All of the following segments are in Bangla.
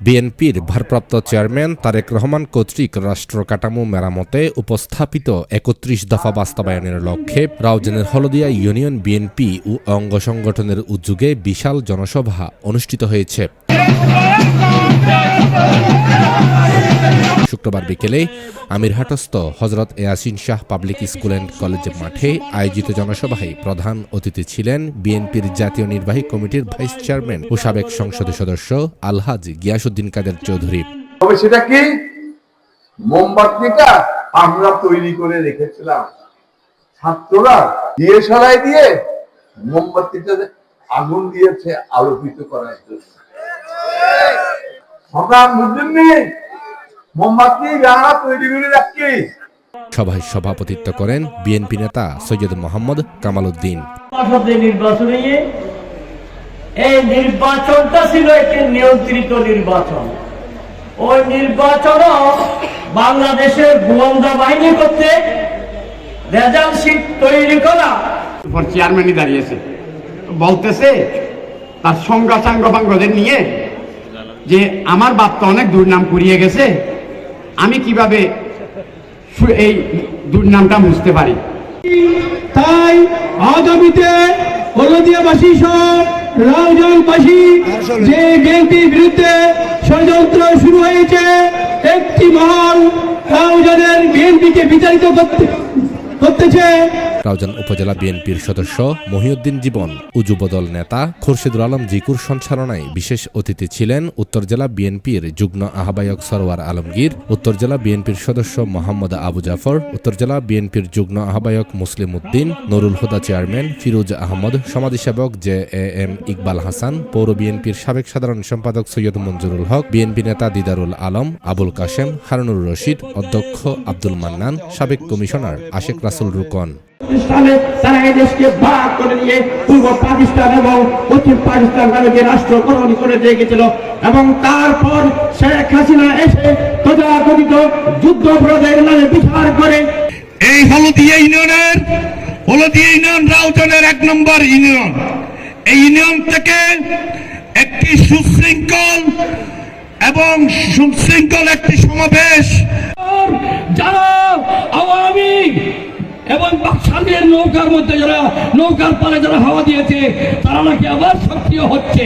বিএনপির ভারপ্রাপ্ত চেয়ারম্যান তারেক রহমান কর্তৃক রাষ্ট্র কাঠামো মেরামতে উপস্থাপিত একত্রিশ দফা বাস্তবায়নের লক্ষ্যে রাউজানের হলদিয়া ইউনিয়ন বিএনপি ও অঙ্গ সংগঠনের উদ্যোগে বিশাল জনসভা অনুষ্ঠিত হয়েছে। শুক্রবার বিকেলে আমিরহাটস্থ Hazrat Yasin Shah public school and college মাঠে আয়োজিত জনসভায় প্রধান অতিথি ছিলেন বিএনপির জাতীয় নির্বাহী কমিটির ভাইস চেয়ারম্যান ও সাবেক সংসদ সদস্য আলহাজ গিয়াসুদ্দিন কাদের চৌধুরী। তবে সেটা কি? মোমবাতিটা আমরা তৈরি করে রেখেছিলাম। ছাত্ররা দিয়ে দিয়ে মোমবাতিটা আগুন দিয়েছে, আলোকিত করার জন্য। সকাল বুঝলেননি মোমবাতি যারা তৈরি করে রাখছি। সভায় সভাপতিত্ব করেন বিএনপি নেতা সৈয়দ মোহাম্মদ কামাল উদ্দিন সংসদে নির্বাচন নিয়ে এই নির্বাচনটা ছিল একটি নিয়ন্ত্রিত নির্বাচন। ওই নির্বাচনও বাংলাদেশের গোয়েন্দা বাহিনী করতে রেজাল্ট শিট তৈরি করা। উপর চেয়ারম্যানই দাঁড়িয়েছে। বলতেছে তার সংজ্ঞা সাঙ্গপাঙ্গদের নিয়ে যে আমার বাপ তো অনেক দুর্নাম কুড়িয়ে গেছে, আমি কীভাবে এই দুর্নামটা বুঝতে পারি? তাই আগামীতে হলদিয়াবাসী সহ রাউজানবাসী যে বিএনপির বিরুদ্ধে ষড়যন্ত্র শুরু হয়েছে, একটি মহল রাউজানের বিএনপিকে বিচারিত করতে করতেছে। রাউজান উপজেলা বিএনপির সদস্য মহিউদ্দিন জীবন ও যুবদল নেতা খুরশিদুল আলম জিকুর সঞ্চালনায় বিশেষ অতিথি ছিলেন উত্তর জেলা বিএনপির যুগ্ম আহ্বায়ক সরোয়ার আলমগীর, উত্তর জেলা বিএনপির সদস্য মোহাম্মদ আবু জাফর, উত্তর জেলা বিএনপির যুগ্ম আহ্বায়ক মুসলিম উদ্দিন, নুরুল হুদা চেয়ারম্যান ফিরোজ আহমদ সমাজসেবক J A M Iqbal Hasan, পৌর বিএনপির সাবেক সাধারণ সম্পাদক সৈয়দ মঞ্জুরুল হক, বিএনপি নেতা দিদারুল আলম, আবুল কাশেম, হারুনুর রশিদ, অধ্যক্ষ আব্দুল মান্নান, সাবেক কমিশনার আশেক রাসুল রুকন সালে তারা এই দেশকে ভাগ করে নিয়ে পূর্ব পাকিস্তান এবং পশ্চিম পাকিস্তান নামে যে রাষ্ট্র গ্রহণ করে দিয়ে গেছিল এবং তারপর শেখ হাসিনা এসে তথাকথিত যুদ্ধ অপরাধের নামে বিচার করে। এই হলদিয়া ইউনিয়নের হলদিয়া ইউনিয়ন রাউজানের এক নম্বর ইউনিয়ন। এই ইউনিয়ন থেকে একটি সুশৃঙ্খল এবং সুশৃঙ্খল একটি সমাবেশ। যারা আওয়ামী এবং সামনের নৌকার মধ্যে যারা, নৌকার পালে যারা হাওয়া দিয়েছে, তারা নাকি আবার সক্রিয় হচ্ছে।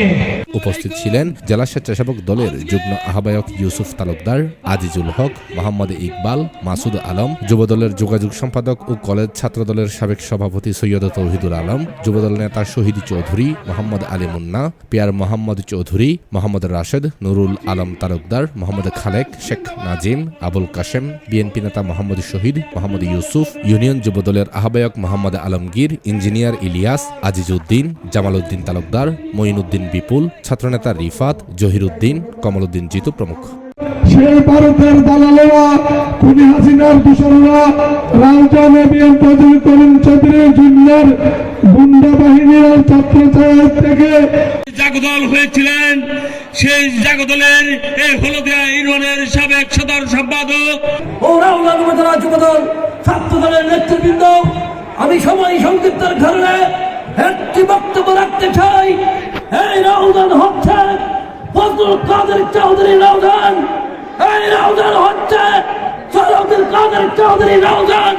উপস্থিত ছিলেন জেলা স্বেচ্ছাসেবক দলের যুগ্ম আহ্বায়ক ইউসুফ তালুকদার, আজিজুল হক, মোহাম্মদ ইকবাল, মাসুদ আলম, যুবদলের যোগাযোগ সম্পাদক ও কলেজ ছাত্র দলের সাবেক সভাপতি সৈয়দ তৌহিদুল আলম, যুবদল নেতা শহীদ চৌধুরী, মোহাম্মদ আলী মুন্না, পিয়ার মোহাম্মদ চৌধুরী, মোহাম্মদ রাশেদ, নুরুল আলম তালুকদার, মোহাম্মদ খালেক, শেখ নাজিম, আবুল কাশেম, বিএনপি নেতা মোহাম্মদ শহীদ, মোহাম্মদ ইউসুফ, ইউনিয়ন যুবদলের আহ্বায়ক মোহাম্মদ আলমগীর, ইঞ্জিনিয়ার ইলিয়াস আজিজউদ্দিন জামাল উদ্দিন তালুকদার, মঈনুদ্দিন বিপুল ছাত্রনেতা রিফাত জহিরুদ্দিন কমলউদ্দিন জিতু প্রমুখ। সেই ভারতের দালালেরা খুনি হাসিনার দূষণরা রাউজানে বিএম চৌধুরী তরুণ চৌধুরী জুনিয়র গুন্ডা বাহিনীর ছাত্র থেকে জাগদল হয়েছিলেন। সেই জাগদলের এই হলদিয়া ইউনিয়নের সাবেক সাধারণ সম্পাদক। যুবদল ছাত্র দলের নেতৃবৃন্দ আমি সময় সংক্ষিপ্তের কারণে একটি বক্তব্য রাখতে চাই। এই রাউদান হচ্ছে ফজলুল কাদের চৌধুরী রাউদান। এই রাউদান হচ্ছে সরফুল কাদের চৌধুরী রাউদান।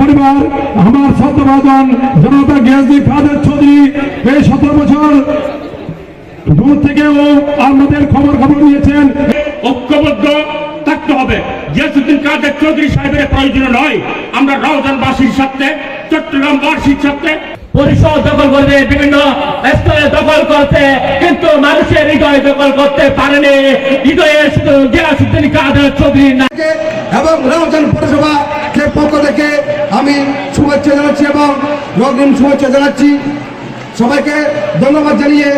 পরিবার আমার শতভাজন জনতা গিয়াসি খাদের চৌধুরী এই সতেরো বছর দূর থেকেও আমাদের খবর খবর নিয়েছেন ঐক্যবদ্ধ থাকতে হবে। গিয়াসুদ্দিন কাদের চৌধুরী সাহেবের প্রয়োজন নয়। আমরা রাউজানবাসীর সাথে চট্টগ্রামবাসীর সাথে পরিষদ দখল করবে, বিভিন্ন স্তরে দখল করতে কিন্তু মানুষের হৃদয় দখল করতে পারেনি। হৃদয়ের শুধু গিয়াসুদ্দিন কাদের চৌধুরী এবং রামচন্দ্র পৌরসভা কে পক্ষ থেকে আমি শুভেচ্ছা জানাচ্ছি এবং লগ্ন শুভেচ্ছা জানাচ্ছি। সবাইকে ধন্যবাদ জানিয়ে